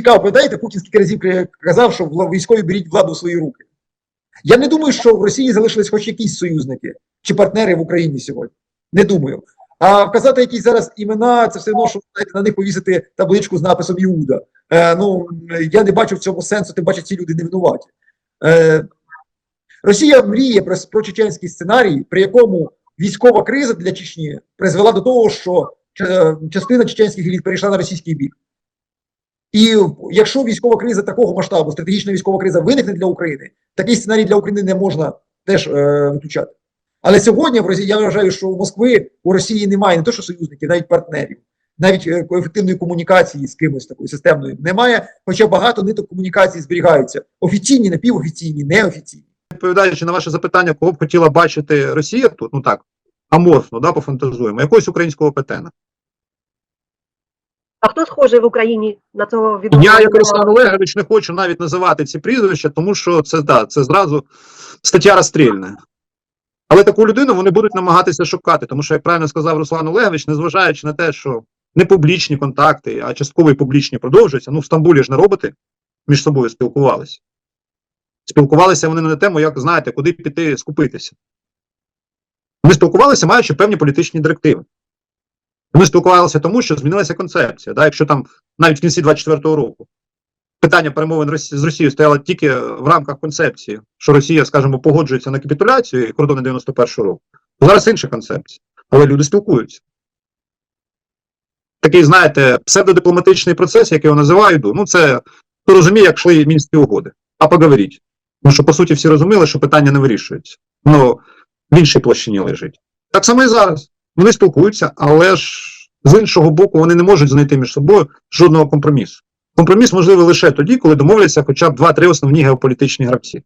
цікаво, пам'ятаєте, Путін скільки разів казав, що військові беріть владу в свої руки. Я не думаю, що в Росії залишились хоч якісь союзники чи партнери в Україні сьогодні. Не думаю. А вказати якісь зараз імена, це все одно, що знаєте, на них повісити табличку з написом Іуда. Е, ну, я не бачу в цьому сенсу, тим паче ці люди не винуваті. Е, Росія мріє про, про чеченський сценарій, при якому військова криза для Чечні призвела до того, що частина чеченських еліт перейшла на російський бік. І якщо військова криза такого масштабу, стратегічна військова криза виникне для України, такий сценарій для України не можна теж е, виключати. Але сьогодні в Росії я вважаю, що у Москви у Росії немає не то, що союзників, навіть партнерів, навіть е, ефективної комунікації з кимось такою системною немає. Хоча багато ниток комунікації зберігаються офіційні, напівофіційні, неофіційні. Відповідаючи на ваше запитання, кого б хотіла бачити Росія тут, ну так, аморфно, да, пофантазуємо, якогось українського петена. А хто схожий в Україні на цього відомого? Я, як Руслан Олегович, не хочу навіть називати ці прізвища, тому що це да, це зразу стаття розстрільна. Але таку людину вони будуть намагатися шукати, тому що, як правильно сказав Руслан Олегович, незважаючи на те, що не публічні контакти, а частково і публічні продовжуються. Ну, в Стамбулі ж не роботи між собою спілкувалися. Спілкувалися вони не на тему, як знаєте, куди піти скупитися. Вони спілкувалися, маючи певні політичні директиви. Вони спілкувалися тому, що змінилася концепція. Да? Якщо там навіть в кінці 24-го року питання перемовин з Росією стояло тільки в рамках концепції, що Росія, скажімо, погоджується на капітуляцію і кордони 91-го року. то Зараз інша концепція. Але люди спілкуються. Такий, знаєте, псевдодипломатичний процес, як його називаю. Ну, це хто розуміє, як йшли мінські угоди. А поговоріть. Тому що, по суті, всі розуміли, що питання не вирішується. Воно в іншій площині лежить. Так само і зараз. Вони спілкуються, але ж з іншого боку, вони не можуть знайти між собою жодного компромісу. Компроміс можливий лише тоді, коли домовляться хоча б два-три основні геополітичні гравці.